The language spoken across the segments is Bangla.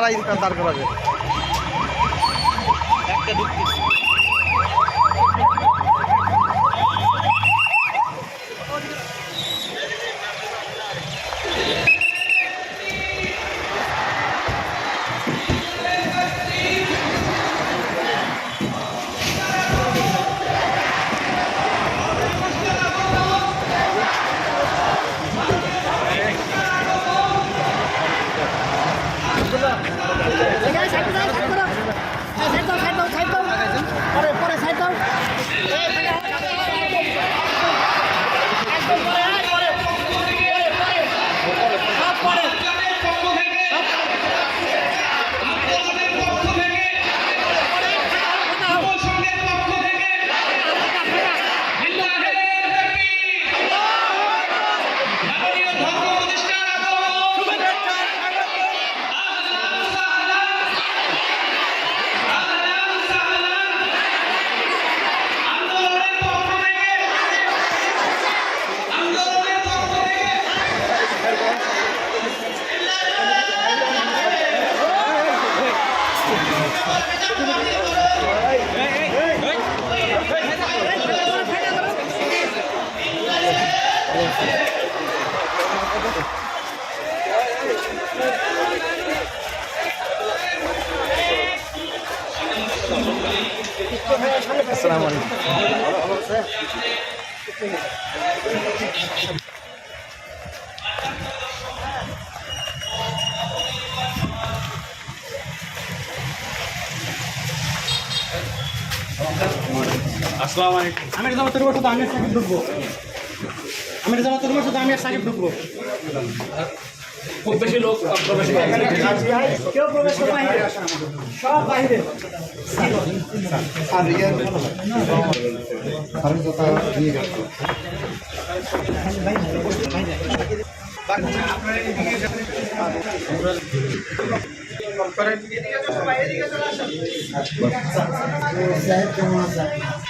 দাঁড়াই দাঁড় করাবে। আসসালামু আলাইকুম। আসসালামু আলাইকুম। আমি জামা তোর সাথে আমি আর সাকিব ঢুকবো। আমি জামা তোর সাথে আমি আর সাকিব ঢুকবো। খুব বেশি লোক প্রবেশ কেউ প্রবেশ বাইরে সব বাইরে সকালে প্রধান করছে ঠিক আছে কিছু না যাতে ওরা সেরে বলে সকালে প্রধান করছে ঠিক আছে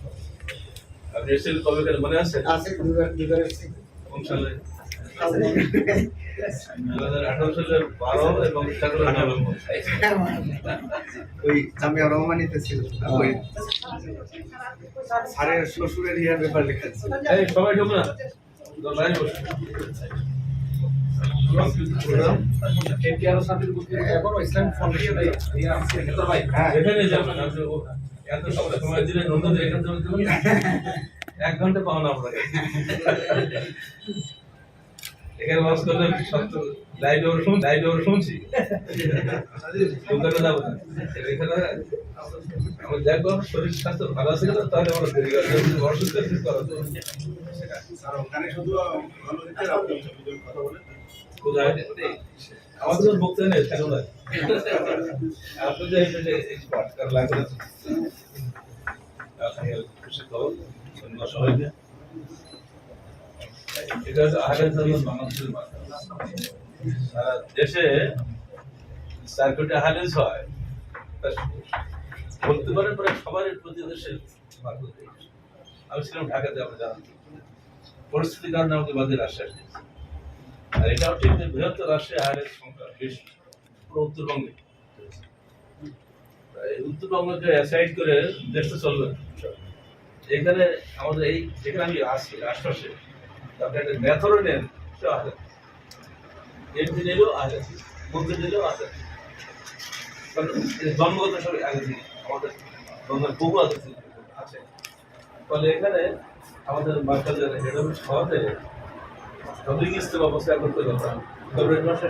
আপনি এসেছেন কবে মনে আছে? কোন সালে? দু হাজার আঠারো সালের বারো এবং সতেরো নভেম্বর। ওই জামিয়া রহমানিতে ছিল। ওই স্যারের শ্বশুরের ইয়ার ব্যাপার লেখা ছিল এই সবাই ঢুকো না। লাইন বসো। এখানে যাবেন আপনি ও- এত সময় দিলে নন্দন এখান থেকে এক ঘণ্টা পাওয়া না আপনাকে। এখানে বাস করলে সত্য লাইভ ওর শুন লাইভ ওর শুনছি। দোকানে যাব না। এখানে আমার দেখব শরীর স্বাস্থ্য ভালো আছে কিনা তাহলে আমার দেরি যদি অসুস্থ ঠিক করা তো আমাদের তো বক্তব্য নেই কেন দেশে চার কোটি হালেজ হয় বলতে পারেন প্রায় সবার প্রতি মাথা আমি ছিলাম ঢাকাতে আমরা জানান পরিস্থিতির কারণে আমাকে বাদে রাজশাহী দিয়েছে আর এটাও ঠিক যে বৃহত্তর রাষ্ট্রে হারের সংখ্যা বেশি। পুরো উত্তরবঙ্গে। উত্তরবঙ্গকে অ্যাসাইড করে দেশটা চলবে। এখানে আমাদের এই যেখানে আমি আছি, আশপাশে, আপনি একটা মেথরও নেন, সে আগে এমপি নিলেও আগে মন্ত্রী নিলেও কারণ জন্মগত সব আগে থেকে আমাদের জন্মের বহু আগে থেকে আছে। ফলে এখানে আমাদের মার্কাজের হেড অফিস হওয়াতে সবই ইস্তেমা অবস্থা করতে কথা ফেব্রুয়ারি মাসে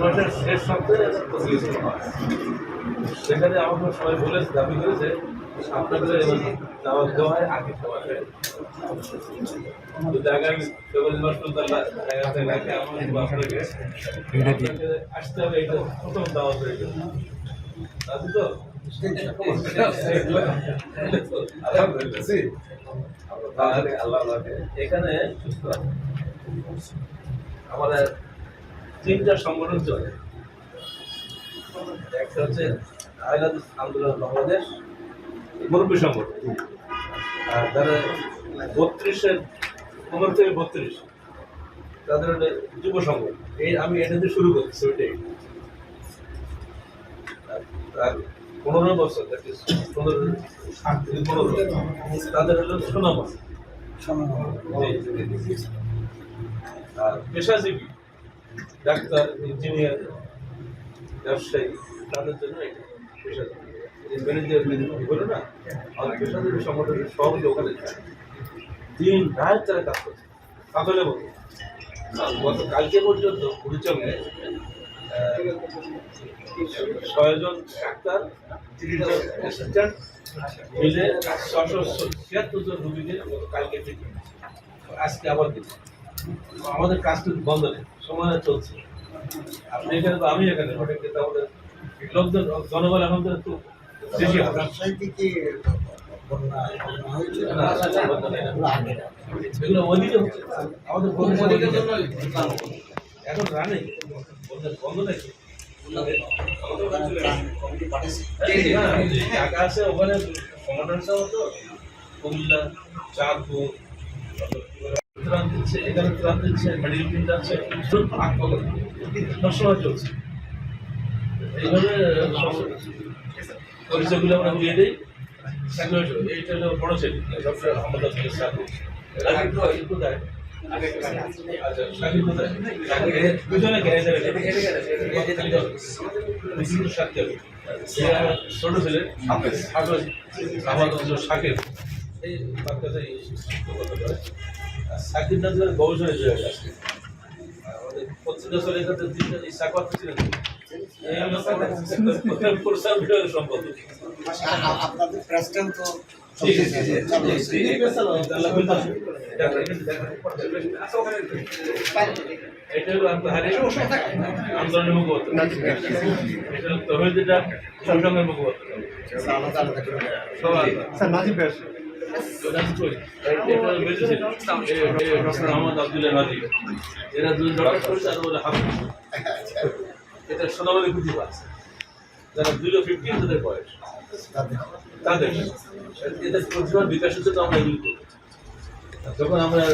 মাসের শেষ সপ্তাহে। সেখানে আমাকে সবাই বলেছে দাবি করেছে আপনাদের দাওয়াত দেওয়া হয় আগে হয় তো জায়গায় ফেব্রুয়ারি মাস পর্যন্ত জায়গাতে রাখে আপনাকে আসতে হবে এটা প্রথম দাওয়াত হয়ে গেল। তাই আর এখানে আমাদের তিনটা সংগঠন চলে। একটা হচ্ছে আন্দোলন বাংলাদেশ, মুরব্বী সংগঠন। আর তারা বত্রিশের, পনেরো থেকে বত্রিশ, তাদের যুব সংগঠন। এই আমি এটা দিয়ে শুরু করছি ওইটাই পনেরো বছর পনেরো থেকে পনেরো তাদের হলো সুনাম আছে জি, জি, জি। আর পেশাজীবী ডাক্তার ইঞ্জিনিয়ার ব্যবসায়ী তাদের জন্য এটা পেশাজীবী। ম্যানেজার বলে না আর পেশাজীবী সংগঠনের সভাপতি ওখানে। দিন রাত তারা কাজ করছে। মতো গত কালকে পর্যন্ত পরিচয়ে ছয়জন ডাক্তার, তিনজন অ্যাসিস্ট্যান্ট মিলে ছশো ছিয়াত্তর জন রুগীকে কালকে থেকে আজকে আবার দিচ্ছে। আমাদের কাজ কিন্তু বন্ধ নেই, সময় চলছে। আপনি এখানে তো আমি এখানে ওটা কিন্তু আমাদের লোকজন জনগণ এখন তো বেশি হবে। এগুলো ওদিকে হচ্ছে। আমাদের এখন রানে। হ্যাঁ, ওখানে সংগঠন সহ তো কুমিল্লা চাঁদপুর ত্রাণ দিচ্ছে এখানে ত্রাণ দিচ্ছে মেডিকেল টিম যাচ্ছে ভাগ চলছে এইভাবে বড় ছেলে সাথে ছোট ছেলে আমার সাকিব এই বাচ্চাটা সাকিব নাজরের গবেষণা জয় আছে আমাদের পত্রিকা চলে এখানে তিনটা এই সাকওয়াত ছিলেন প্রসার আপনাদের প্রেসিডেন্ট আন্দোলনের মুখপাত্র এটা তহিদিটা সংসঙ্গের আলাদা। স্যার নাজিব ভাই এটা সোনামালি খুঁজে পাচ্ছে যারা দুটো ফিফটিন তাদের বয়স। তাদের। এদের প্রতিভার বিকাশের জন্য আমরা এগুলি করি যখন আমরা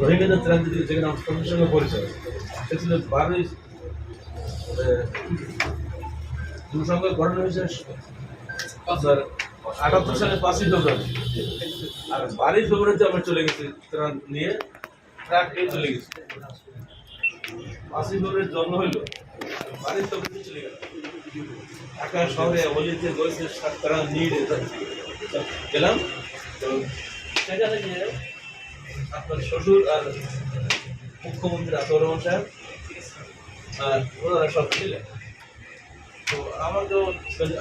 রোহিঙ্গাদের ত্রাণ দিতে যেখানে আমার সঙ্গে সঙ্গে পরিচয় সে ছিল বারোই দুসঙ্গে ঘটনা হয়েছে আপনার আটাত্তর সালে পাঁচই ফেব্রুয়ারি। আর বারোই ফেব্রুয়ারিতে আমরা চলে গেছি ত্রাণ নিয়ে ট্রাক নিয়ে চলে গেছি। পাঁচই ফেব্রুয়ারির জন্ম হইল বাড়ির ফেব্রুয়ারিতে চলে গেল ঢাকা শহরে অলিতে গলিতে সাত তারা নিয়ে গেলাম। তো সেখানে গিয়ে আপনার শ্বশুর আর মুখ্যমন্ত্রী আতর রহমান সাহেব আর ওনারা সব ছিলেন। তো আমাকেও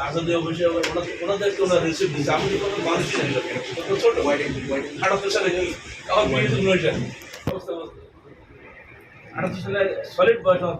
আজাদি অফিসে ওনাদের ওনাদেরকে ওনারা রিসিভ দিচ্ছে আমি কোনো মানুষই তো ছোট আটাত্তর সালে আমার বিয়ে অবস্থা অবস্থা সালে সলিড বয়স আমার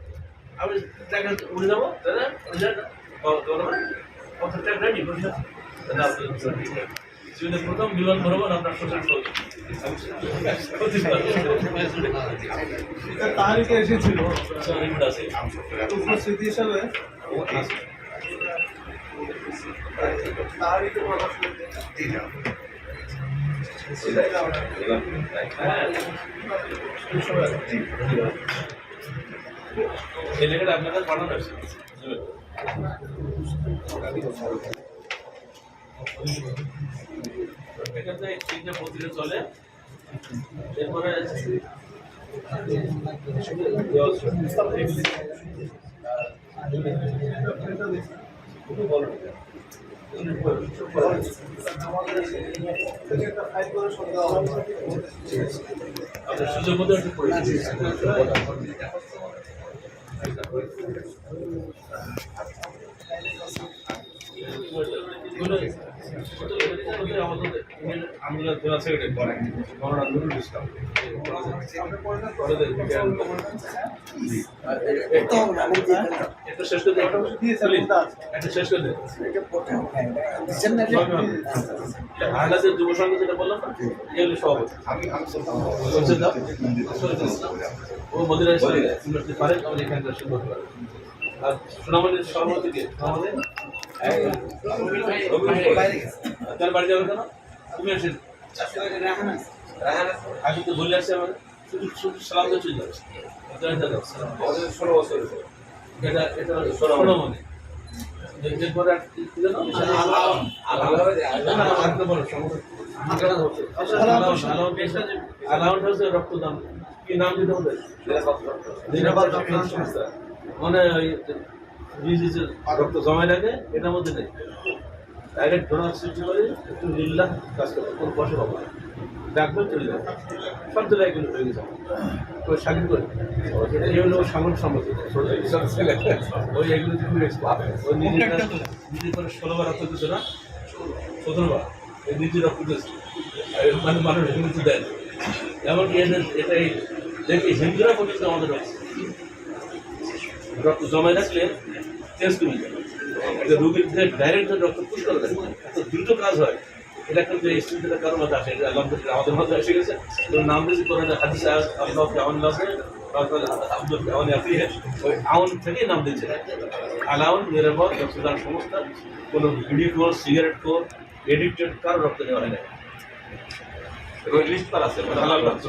আমি টাকা উড়ে যাব দাদা উড়ে টাকা রেডি বসে দাদা জীবনে প্রথম বিমান ভ্রমণ আপনার শ্বশুর তারিখে এসেছিল। উপস্থিতি হিসাবে। লেখাটা আপনার কাছে পাঠানো হয়েছে এখান থেকে তিনটে পত্রিকা চলে। এরপরে আপনার সুযোগ মতো একটু করে আহ্লাদের যুব সংঘ যেটা বললাম এগুলো সভাপতি ও মদিরা পারেন আমাদের পারেন আর সোনামণির সভাপতি কে আমাদের তার বাড়ি যাবে কেন তুমি আসেন আগে তো বলে আসছে আমার শুধু শুধু সালাম দিয়ে চলে যাচ্ছে ষোলো বছর এটা এটা সোনামণি এরপরে আর কি জানো? হচ্ছে রক্তদান কি নাম দিতে হবে মানে ওই ডিজিজের রক্ত জমায় রাখে এটার মধ্যে নেই। ডাইরেক্ট ডোনার সৃষ্টি করে একটু নিল্লাহ কাজ করবে কোনো পয়সা পাবো না ডাকবে চলে যাবে। সব জেলায় এগুলো হয়ে গেছে। ওই স্বাধীন করে এই হলো সামরিক সম্মতি ওই এগুলো থেকে ওই নিজের নিজে করে ষোলোবার রক্ত দিচ্ছে না। সতেরোবার এই নিজে রক্ত দিচ্ছে মানে মানুষ হিন্দু দেয়। এমনকি এদের এটাই দেখি হিন্দুরা পর্যন্ত আমাদের রক্ত। রক্ত জমায় রাখলে চেঞ্জ কমে যায় একটা রোগীর ডাইরেক্ট রক্ত পুষ করে এত দ্রুত কাজ হয়। এটা কিন্তু এই স্ত্রীটা কারও মধ্যে আসে। এটা আলহামদুলিল্লাহ আমাদের মধ্যে এসে গেছে। তো নাম দিয়েছি করে হাদিস আল্লাহ আব্দুল ওই আউন থেকেই নাম দিয়েছে। আলাউন নিরাপদ রক্তদান সংস্থা। কোনো বিড়ি কোর সিগারেট কোর এডিক্টেড কারও রক্ত নেওয়া হয় না ওই লিস্ট তার আছে। হালাল রক্ত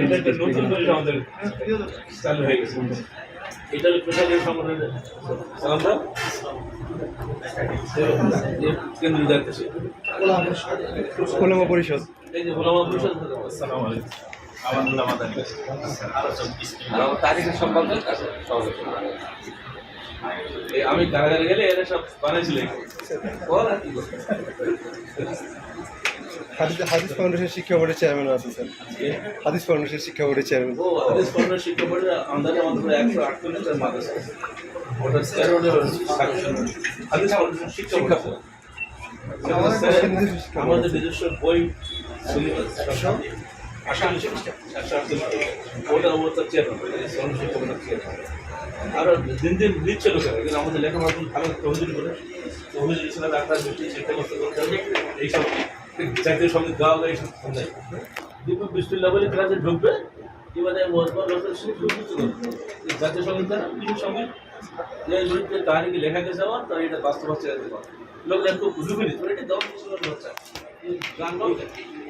এটা একটা নতুন করে আমাদের চালু হয়ে গেছে। এটা হলো সংগঠনের সালাম কেন্দ্রীয় দায়িত্ব ওলামা পরিষদ। এই যে গোলামা পরিষদ আসসালামু আলাইকুম। আমার নাম আদান। তারিখের সম্পর্কে এই আমি কারাগারে গেলে এরা সব বানাইছিল। বল আর কি করবে? হাদিস হাদিস ফাউন্ডেশন শিক্ষা বোর্ডের চেয়ারম্যান আছেন স্যার। হাদিস ফাউন্ডেশন শিক্ষা বোর্ডের চেয়ারম্যান। ও হাদিস কর্নার শিক্ষা বোর্ডের আমাদের প্রায় একশো আটচল্লিশটার মাদ্রাসা আছে। ওটা হাদিস ফাউন্ডেশন শিক্ষা বোর্ড। আমাদের নিজস্ব বই আটচল্লিশ একশো আটচল্লিশ ওটা অবস্থা চেয়ারম্যান শিক্ষা বোর্ডের চেয়ারম্যান। আরও দিন দিন দিচ্ছে লোকেরা কিন্তু আমাদের লেখাপড়া ভালো তহবিল করে। তহবিল করতে করতে এইসব জাতীয় সংগীত গাওয়া গাড়ি এইসব সন্ধ্যায় দীপক বৃষ্টির লেভেলে ক্লাসে ঢুকবে, এবারে লোকের শুরু করতে জাতীয় সংগীত দ্বারা কিছু সংগীত যে বিরুদ্ধে লেখা গেছে আমার তার এটা বাস্তব হচ্ছে। পারে লোক ঢুকিনি তোর এটা দশ বছর হচ্ছে গান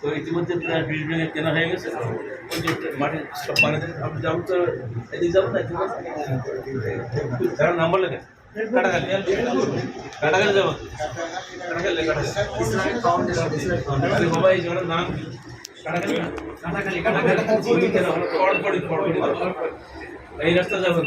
তো ইতিমধ্যে প্রায় বিশ বিঘা কেনা হয়ে গেছে ওই যে মাটির সব পানিতে আপনি যাবেন তো এদিকে যাবেন না এদিকে যাবেন? যার নাম্বার লেখেন কাটাখালি কাটাখালি যাব কাটাখালি কাটাখালি আরে বাবা এই জায়গাটার নাম কি? কাটাখালি কাটাখালি কাটাখালি কেন কড়কড়ি কড়কড়ি এই রাস্তা যাবেন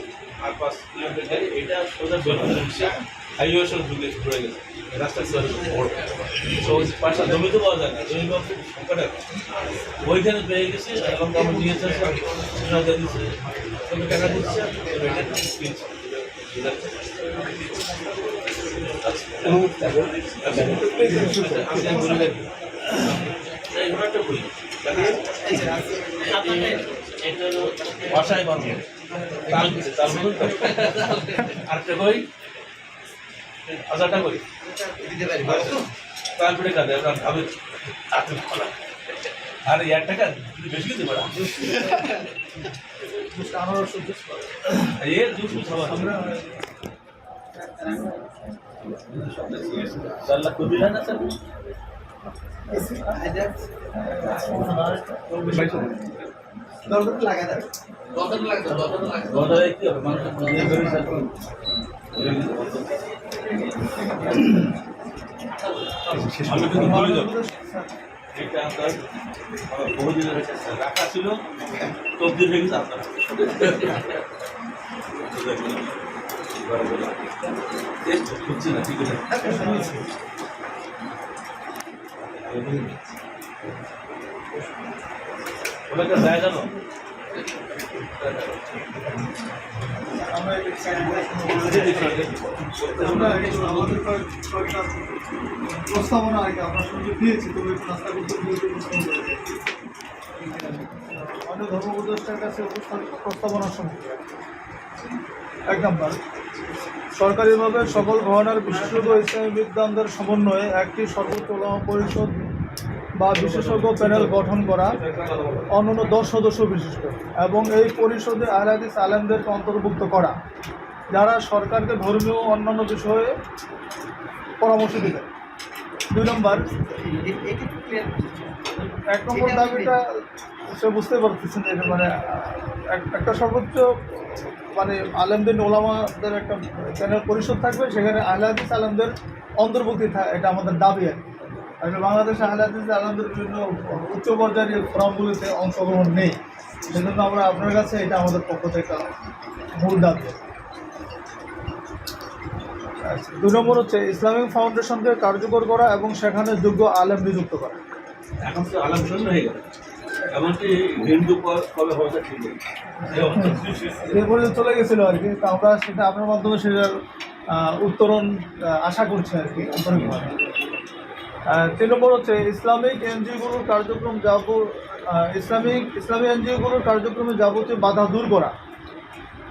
আর পাঁচ কিলোমিটার গাড়ি এটা সোজা রিক্সা হাইওয়ে সঙ্গে ঢুকে পড়ে গেছে রাস্তা ছিল বড় তো জমি তো পাওয়া যায় না জমি পাওয়া খুব সংকট। ওইখানে পেয়ে গেছে এবং আমার দিয়েছে টাকা দিচ্ছে টাকা দিচ্ছে? আচ্ছা। আমি বলে রাখি। এই ঘোড়াটা বাসায় বাঁধবো তাল দিছে তাল বলুন আরেকটা কই? হাজারটা কই? দিতে পারি কাঁদে আমরা ভাবে ভালো। আর এক টাকা বেশি দিতে পারা। এ দুশো সবার আমরা লাখ করে দিলেন না স্যার আমি কিন্তু বলে দেবো এটা আপনার বহুদিনের রাখা ছিল তবদিল হয়ে গেছে আপনার বুঝছি না ঠিক আছে প্রস্তাবনা আর কি আপনার দিয়েছি তবে একটু নাস্তা করতে দিয়েছি প্রস্তাবনা করেছি। মাননীয় ধর্ম উপদেষ্টার কাছে প্রস্তাবনা সমূহ এক নম্বর সরকারিভাবে সকল ঘরানার বিশেষজ্ঞ ইসলামী বিদ্যানদের সমন্বয়ে একটি সর্বোচ্চ পরিষদ বা বিশেষজ্ঞ প্যানেল গঠন করা অন্যান্য দশ সদস্য বিশিষ্ট এবং এই পরিষদে আহলাদিস আলেমদেরকে অন্তর্ভুক্ত করা যারা সরকারকে ধর্মীয় অন্যান্য বিষয়ে পরামর্শ দিবেন দুই নম্বর, এক নম্বর দাবিটা সে বুঝতে পারতেছেন এটা মানে এক- একটা সর্বোচ্চ মানে আলেমদের ওলামাদের একটা চ্যানেল পরিষদ থাকবে, সেখানে আহলাদিস আলেমদের অন্তর্ভুক্তি এটা আমাদের দাবি আর কি। আসলে বাংলাদেশে আহলাদিস আলেমদের বিভিন্ন উচ্চ পর্যায়ের ফোরামগুলিতে অংশগ্রহণ নেই। সেজন্য আমরা আপনার কাছে এটা আমাদের পক্ষ থেকে ভুল দাবি। আচ্ছা, দুই নম্বর হচ্ছে ইসলামিক ফাউন্ডেশনকে কার্যকর করা এবং সেখানে যোগ্য আলেম নিযুক্ত করা। এখন তো আলাম শূন্য হয়ে গেল। এমনকি হিন্দু কবে হবে ঠিক নেই। এই পর্যন্ত চলে গেছিল আর কি। তা আমরা সেটা আপনার মাধ্যমে সেটার উত্তরণ আশা করছি আর কি। আন্তরিকভাবে তিন নম্বর হচ্ছে ইসলামিক এনজিওগুলোর কার্যক্রম যাব ইসলামিক ইসলামী এনজিওগুলোর কার্যক্রমে যাবতীয় বাধা দূর করা।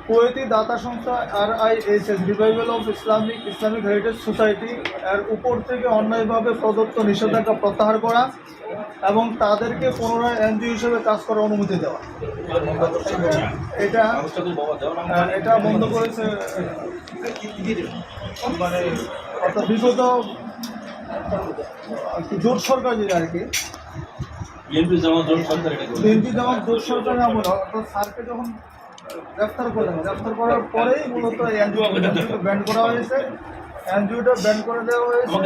কুয়েতি দাতা সংস্থা R I H S revival of Islamic Islamic heritage society এর উপর থেকে অন্যায়ভাবে প্রদত্ত নিষেধাজ্ঞা প্রত্যাহার করা এবং তাদেরকে পুনরায় এনজিও হিসেবে কাজ করার অনুমতি দেওয়া। এটা এটা বন্ধ করেছে মানে অর্থাৎ বিগত জোট সরকার যেটা আর কি। বিএনপি জামা দল সরকার বিএনপি যেমন জোট সরকারের আমল। অর্থাৎ স্যারকে যখন গ্রেফতার করলেন গ্রেফতার করার পরেই মূলত এনজিও ব্যান করা হয়েছে। এনজিওটা ব্যান করে দেওয়া হয়েছে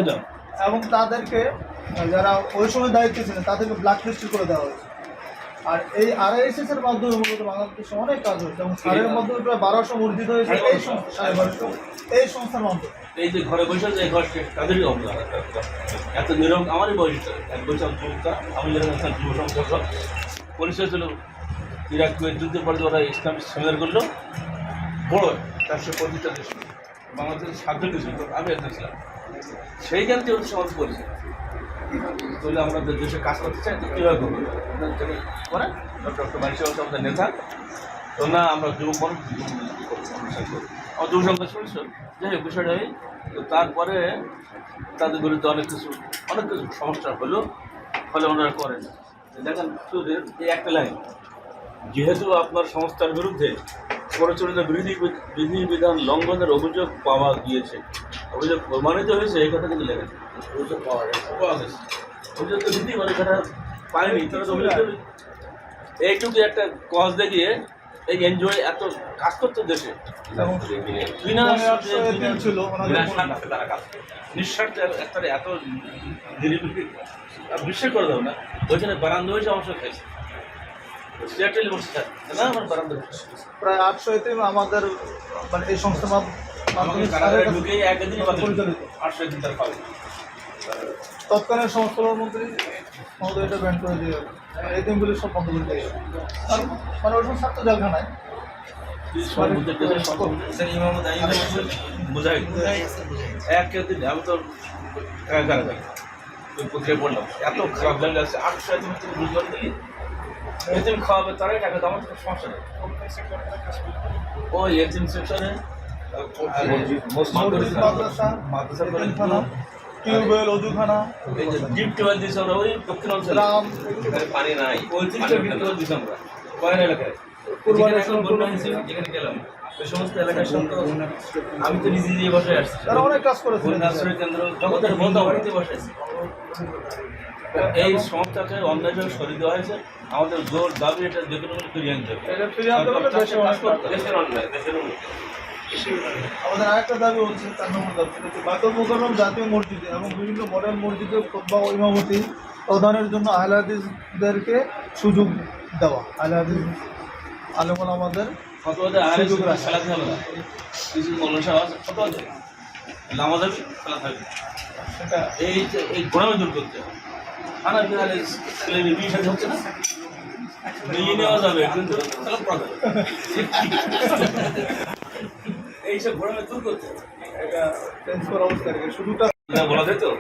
এবং তাদেরকে যারা ওই সময় দায়িত্ব ছিলেন তাদেরকে ব্ল্যাক লিস্ট করে দেওয়া হয়েছে। আর এই আরআইএসএস এর মাধ্যমে মূলত বাংলাদেশে অনেক কাজ হয়েছে। এবং সারের মাধ্যমে প্রায় বারোশো মসজিদ হয়েছে। এই সংস্থা সাড়ে বারোশো এই সংস্থার মাধ্যমে। এই যে ঘরে বসে যে ঘরকে তাদেরই অবদান এত নিরম আমারই বয়স এক বছর যুবতা আমি যখন যুব সংসদ। পরিচয় ছিল ইরাক যুদ্ধের পরে ওরা ইসলাম সেমিনার করল, বড় চারশো পঁচিশটা দেশ। বাংলাদেশের সাতজন দেশ আমি একটা ছিলাম। সেইখান থেকে সমাজ করেছে তাহলে আমরা দেশে কাজ করতে চাই, তো কীভাবে করব? করেন ডক্টর মানিস আমাদের নেতা। তো না, আমরা যুবক মানুষ। অনুষ্ঠান করি আমার সংখ্যা শুনছো? যাই হোক বিষয়টা এই। তো তারপরে তাদের বিরুদ্ধে অনেক কিছু অনেক কিছু সমস্যা হলো ফলে ওনারা করেন। দেখেন শুধু এই একটা লাইন যেহেতু আপনার সংস্থার বিরুদ্ধে পরিচালিত বিধি বিধিবিধান লঙ্ঘনের অভিযোগ পাওয়া গিয়েছে অভিযোগ প্রমাণিত হয়েছে এই কথা কিন্তু লেখেন অভিযোগ পাওয়া গেছে। পাওয়া গেছে। অভিযোগ তো দিদি মানে এখানে পায়নি তারা তো অভিযোগ এইটুকু একটা কজ দেখিয়ে এই এনজয় এত কাজ করতো দেশে। ছিল। নিঃস্বার্থে একটা এত বিশ্বাস করে দাও না। ওইখানে বারান্দা হয়েছে খাইছে। আমার বারান্দা প্রায় আটশো আমাদের মানে এই সংস্থার পরিচালিত। তৎকালীন সংস্কার মন্ত্রী মহোদয় এটা ব্যান করে দিয়ে এই দিনগুলি সব বন্ধ করে দিয়ে আর মানে ওই সময় ছাত্র জেলখানায় বোঝাই এক আমি তো কারাগারে পত্রিকায় পড়লাম এত খারাপ লাগলে আছে আটশো এত তুমি এতিম খাওয়াবে তারাই টাকা দাম তো সমস্যা নেই। ওই এতিম সেকশনে মাদ্রাসা। টিউবওয়েল যে ডিপ টিউবওয়েল দিয়েছে আমরা ওই দক্ষিণ অঞ্চলে। পানি নাই। তিনটা ডিপ টিউবওয়েল দিয়েছে আমরা। কয়েন এলাকায়? যেখানে এখন বন্যা হয়েছে যেখানে গেলাম। ওই সমস্ত এলাকার সঙ্গে আমি তো নিজে নিজে বসে আসছি তারা অনেক কাজ করেছে। বন্যা আশ্রয় কেন্দ্র জগতের বন্ধ বাড়িতে বসে আছি। এই সংস্থাকে অন্যায়ভাবে সরিয়ে দেওয়া হয়েছে। আমাদের জোর দাবি এটা যে কোনো ফিরিয়ে আনতে হবে আমাদের আরেকটা দাবি হচ্ছে চার নম্বর দাবি হচ্ছে বাতুল মোকাররম জাতীয় মসজিদে এবং বিভিন্ন মডেল মসজিদে খোদবা ও ইমামতি প্রদানের জন্য আহলাদিসদেরকে সুযোগ দেওয়া। আহলাদিস আলমন আমাদের আর সুযোগ সুযোগ খেলাতে হবে না। কিছু মৌলানা আছে আমাদের খেলা থাকবে সেটা এই এই দূর করতে হবে। ছেলে বিয়ে সাথে হচ্ছে না? নিয়ে নেওয়া যাবে কিন্তু তাহলে এইসব গোড়ামে দূর করতে হবে। এটা চেঞ্জ করা উচিত শুধুটা বলা যায় তো?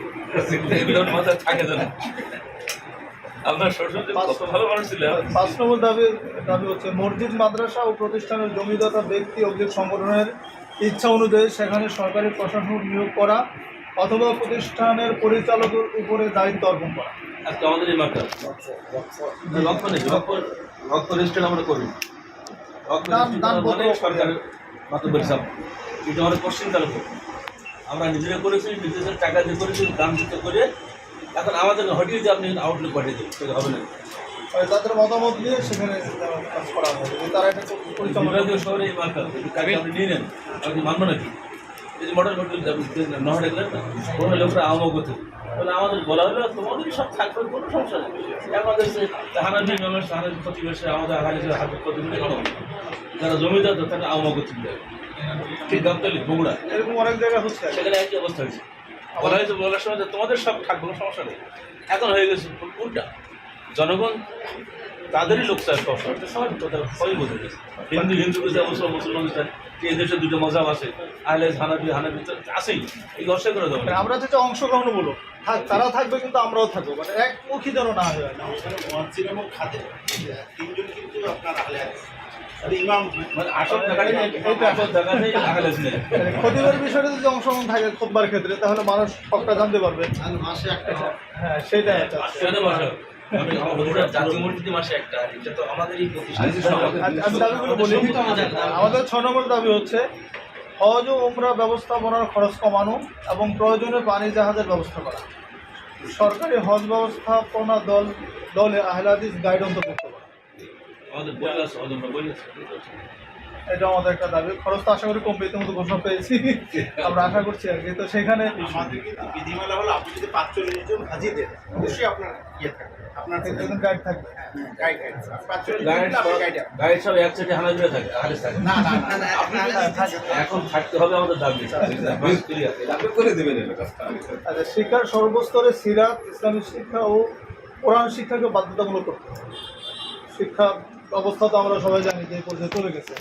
এগুলোর থাকে না। আপনার শ্বশুর যে কত ভালো মানুষ ছিল। পাঁচ নম্বর দাবি দাবি হচ্ছে মসজিদ মাদ্রাসা ও প্রতিষ্ঠানের জমিদাতা ব্যক্তি অভিযোগ সংগঠনের ইচ্ছা অনুযায়ী সেখানে সরকারি প্রশাসন নিয়োগ করা অথবা প্রতিষ্ঠানের পরিচালকের উপরে দায়িত্ব অর্পণ করা। আজকে আমাদের এই মাঠটা। লক্ষ্য নেই লক্ষ্য লক্ষ্য আমরা করি মানে সরকারের মাত্র সাহেব এটা আমাদের পশ্চিম তালুক। আমরা নিজেরা করেছি নিজেদের টাকা দিয়ে করেছি দাম দিতে করে। এখন আমাদের হটিয়ে দিয়ে আপনি আউটলুক পাঠিয়ে দেবেন সেটা হবে না। তাদের মতামত নিয়ে সেখানে কাজ করা হবে। তারা একটা পরিচালনা শহরে এই মার্কা আপনি নিয়ে নেন আপনি মানবো নাকি? নহরে কোনো লোকরা আমও করতে বলে আমাদের বলা হলো তোমাদের সব থাকবে কোনো সমস্যা নেই। আমাদের সে হানাবি মেমের হানাবি প্রতিবেশী আমাদের হানাবি হাতে প্রতিবেশী যারা জমিদার তো তারা আমও করতে দেবে ঠিক গাবতলি বগুড়া। এরকম অনেক জায়গায় হচ্ছে। সেখানে একই অবস্থা হয়েছে। বলা হয়েছে বলার সময় যে তোমাদের সব থাকবে কোনো সমস্যা নেই। এখন হয়ে গেছে উল্টা। জনগণ তাদেরই লোক চায় সব সবাই কথা সবাই বলতে গেছে হিন্দু হিন্দু বুঝে মুসলমান মুসলমান চায় এই দেশে দুটো মজাব আছে। আহলে হানাবি হানাবি তো আছেই। এই অস্বীকার করে দেবো মানে আমরা যেটা অংশগ্রহণ বলো থাক তারা থাকবে কিন্তু আমরাও থাকব। মানে একমুখী যেন না হয়। তিনজন কিন্তু আপনার আহলে। মানে। মানে বিষয়টা যদি অংশগ্রহণ থাকে খোদবার ক্ষেত্রে তাহলে মানুষ সবটা জানতে পারবে। মাসে একটা হ্যাঁ সেটাই আমি দাবিগুলো বলি আমাদের। ছ নম্বর দাবি হচ্ছে হজ ও উমরা ব্যবস্থাপনার খরচ কমানো এবং প্রয়োজনে পানি জাহাজের ব্যবস্থা করা। সরকারি হজ ব্যবস্থাপনা দল দলে আহলাদিস গাইড অন্তর্ভুক্ত করা। আমাদের বই আছে। এটা আমাদের একটা দাবি। খরচ তো আশা করি কমবে ইতিমধ্যে ঘোষণা পেয়েছি। আমরা আশা করছি আর কি। তো সেখানে আমাদের কিন্তু বিধিমালা হলো আপনি যদি পাঁচচল্লিশ জন হাজি দেন অবশ্যই আপনার ইয়ে থাকবে আপনার একজন গাইড থাকবে। গাইড গাইড গাইড সব এক সাথে হানাবিরা থাকে না না না এখন থাকতে হবে আমাদের দাবি। ক্লিয়ার আচ্ছা। শিক্ষার সর্বস্তরে সিরাত ইসলামিক শিক্ষা ও কোরআন শিক্ষাকে বাধ্যতামূলক করতে হবে। শিক্ষা অবস্থা তো আমরা সবাই জানি যে পর্যায়ে চলে গেছে।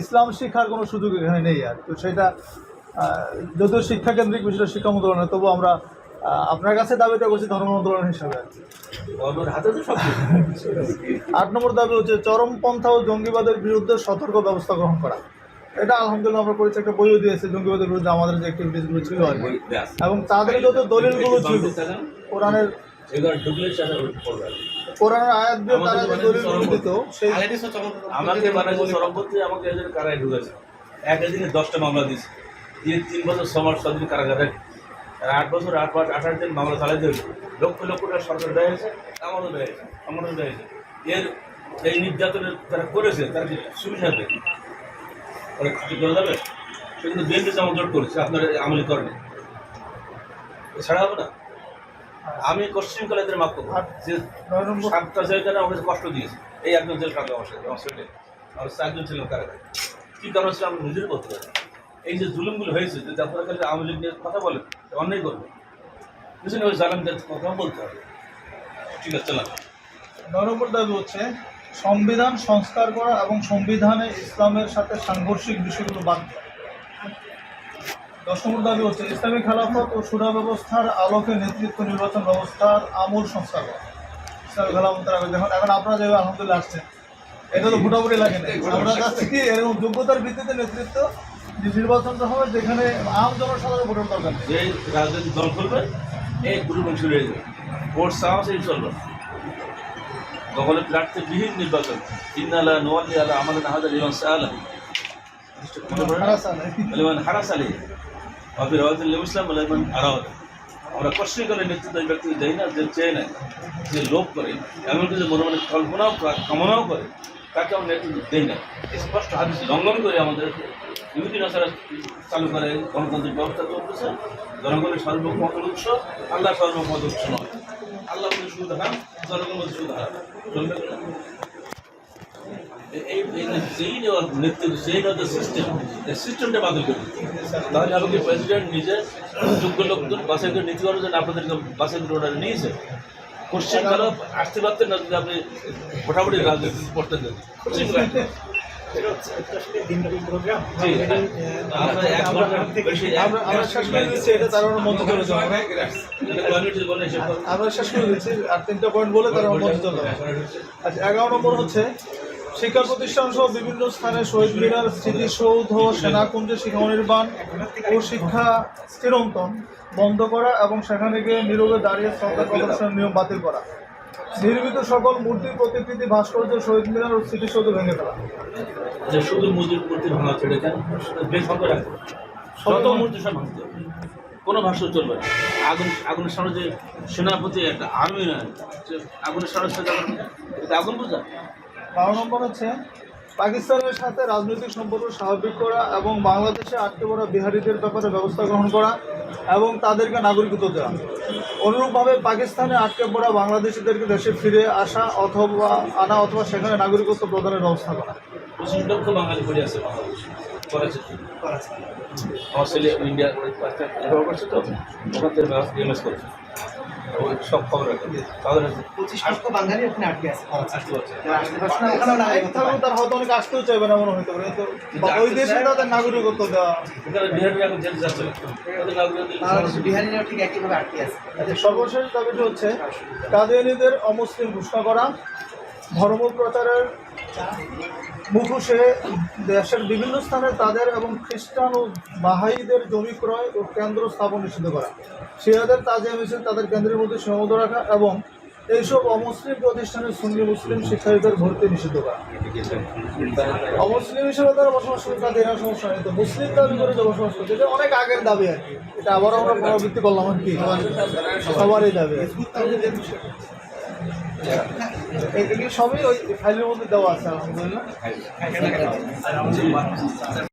ইসলাম শিক্ষার কোনো সুযোগ এখানে নেই আর। তো সেটা যদিও শিক্ষা কেন্দ্রিক বিষয়টা শিক্ষা মন্ত্রণালয় তবু আমরা আপনার কাছে দাবিটা করছি ধর্ম মন্ত্রণালয় হিসাবে। আট নম্বর দাবি হচ্ছে চরমপন্থা ও জঙ্গিবাদের বিরুদ্ধে সতর্ক ব্যবস্থা গ্রহণ করা। এটা আলহামদুলিল্লাহ আমরা করেছি একটা বইও দিয়েছে জঙ্গিবাদের বিরুদ্ধে আমাদের যে অ্যাক্টিভিটিসগুলো ছিল আর এবং তাদের যত দলিলগুলো ছিল কোরআনের এবার ঢুকলে সেটা পড়বে কোরআনের আয়াত দিয়ে তারা যে দলিলগুলো দিত সেই আমাকে সরবপতি আমাকে কারায় ঢুকেছে এক দিনে দশটা মামলা দিয়েছে। দিয়ে তিন বছর সমাজ সদিন কারাগারে। আর আট বছর আট পাঁচ আঠাশ দিন মামলা লক্ষ লক্ষ টাকা সরকার দেয় হয়েছে আমারও দেয় হয়েছে আমারও দেয় হয়েছে। এর এই নির্যাতনের যারা করেছে তারা কি সুবিধা দেয় ওরা ক্ষতি করে যাবে? সে কিন্তু বিএনপি জোট করেছে আপনার আমলি করেনি ছাড়া হবে না। আমি কোশ্চিন কলেজের মাপ যে সাতটা জায়গায় আমাকে কষ্ট দিয়েছে। এই একজন জেল খাতে আমার আমার চারজন ছিলেন কারাগারে কী কারণ ছিল আমরা নিজের বলতে পারি এই যে জুলুমগুলো হয়েছে যদি আপনারা কাছে আওয়ামী লীগ নিয়ে কথা বলেন অন্যায় করবেন বুঝলেন ওই জালামদের কথা বলতে হবে। ঠিক আছে চলাম নয় নম্বর দাবি হচ্ছে সংবিধান সংস্কার করা এবং সংবিধানে ইসলামের সাথে সাংঘর্ষিক বিষয়গুলো বাদ দেওয়া। দশ নম্বর দাবি হচ্ছে ইসলামী খেলাফত ও সুরা ব্যবস্থার আলোকে নেতৃত্ব নির্বাচন ব্যবস্থার আমূল সংস্কার করা ইসলামী খেলাফতের আগে যখন এখন আপনারা যেভাবে আলহামদুলিল্লাহ আসছেন এটা তো ভোটাভুটি লাগে না। আমরা যাচ্ছি কি এরকম যোগ্যতার ভিত্তিতে নেতৃত্ব যে নির্বাচনটা হবে যেখানে আম জনসাধারণ ভোটের দরকার যে রাজনৈতিক দল করবে এই দুটো বংশ রয়ে যাবে। ভোট সাহস এই চলবে দখলে প্রার্থী বিহীন নির্বাচন। ইন্নালা নোয়ালি আলা আমাদের নাহাদার ইমান সাহালা হারাস আলী। অবি রাওয়াতুল ইসলাম লিমান আরাওয়াত আমরা কষ্ট করে নেতৃত্ব এই ব্যক্তিকে দেই না যে চেয়ে নেয় যে লোভ করে এমনকি যে মনে মনে কল্পনাও কামনাও করে তাকে আমরা নেতৃত্ব দেই না স্পষ্ট হাদিস লঙ্ঘন করে আমাদের ইহুদি নাসারা চালু করে গণতান্ত্রিক ব্যবস্থা চলতেছে জনগণের সর্বক্ষমতা উৎস আল্লাহ সর্বক্ষমতা উৎস নয় আল্লাহ সুদ হারাম জনগণ সুদ হারাম? এই এই যেই নেওয়ার নেতৃত্ব সেই নেওয়ার সিস্টেম এই সিস্টেমটা বাতিল করে তাহলে আমাকে প্রেসিডেন্ট নিজে যোগ্য লোকজন বাছাই করে নীতি আপনাদেরকে করে ওনারা নিয়েছে। কোশ্চেন আসতে পারতেন না যদি আপনি মোটামুটি রাজনীতি কোশ্চেন আমরা শেষ করে দিচ্ছি আর তিনটা পয়েন্ট বলে তারা আচ্ছা এগারো নম্বর হচ্ছে শিক্ষা প্রতিষ্ঠান সহ বিভিন্ন স্থানে শহীদ মিনার স্মৃতিসৌধ সেনাকুঞ্জে শিক্ষা নির্মাণ ও শিক্ষা চিরন্তন বন্ধ করা এবং সেখানে গিয়ে নীরবে দাঁড়িয়ে শ্রদ্ধা প্রদর্শনের নিয়ম বাতিল করা। নির্মিত সকল মূর্তি প্রতিকৃতি ভাস্কর্য শহীদ মিনার ও স্মৃতিসৌধ ভেঙে ফেলা। যে শুধু মজুর মূর্তি ভাঙা ছেড়ে শত মূর্তি সব ভাঙতে কোনো ভাষ্য চলবে না। আগুন আগুনের সামনে যে সেনাপতি একটা আর্মি নয় আগুনের সামনে আগুন বোঝা। বারো নম্বর হচ্ছে পাকিস্তানের সাথে রাজনৈতিক সম্পর্ক স্বাভাবিক করা এবং বাংলাদেশে আটকে পড়া বিহারিদের ব্যাপারে ব্যবস্থা গ্রহণ করা এবং তাদেরকে নাগরিকত্ব দেওয়া। অনুরূপভাবে পাকিস্তানে আটকে পড়া বাংলাদেশিদেরকে দেশে ফিরে আসা অথবা আনা অথবা সেখানে নাগরিকত্ব প্রদানের ব্যবস্থা করা। পঁচিশ লক্ষ বাঙালি আছে ছেলে ইন্ডিয়া ব্যবহার করছে তো? ওখান থেকে করছে। সব খবর তাদের পঁচিশ লক্ষ বাঙালি ওখানে আটকে আছে তার হয়তো অনেক আসতেও চাইবে না মনে পারে। ওই দেশে তাদের নাগরিকত্ব দেওয়া। বিহারিরাও ঠিক একইভাবে আটকে আছে। আচ্ছা, সর্বশেষ দাবিটি হচ্ছে কাদিয়ানিদের অমুসলিম ঘোষণা করা ধর্ম প্রচারের মুখোশে দেশের বিভিন্ন স্থানে তাদের এবং খ্রিস্টান ও বাহাইদের জমি ক্রয় ও কেন্দ্র স্থাপন নিষিদ্ধ করা। শিয়াদের তাজিয়া মিছিল তাদের কেন্দ্রের মধ্যে সীমাবদ্ধ রাখা এবং এইসব অমুসলিম প্রতিষ্ঠানে সুন্নি মুসলিম শিক্ষার্থীদের ভর্তি নিষিদ্ধ করা। অমুসলিম হিসেবে তারা বসবাস করে, তাদের এরা সমস্যা নেই তো। মুসলিম দাবি করে যে বসবাস করছে, এটা অনেক আগের দাবি আর কি। এটা আবার আমরা পুনরাবৃত্তি করলাম আর কি। সবারই দাবি। এগুলি সবই ওই ফাইলের মধ্যে দেওয়া আছে আলহামদুলিল্লাহ।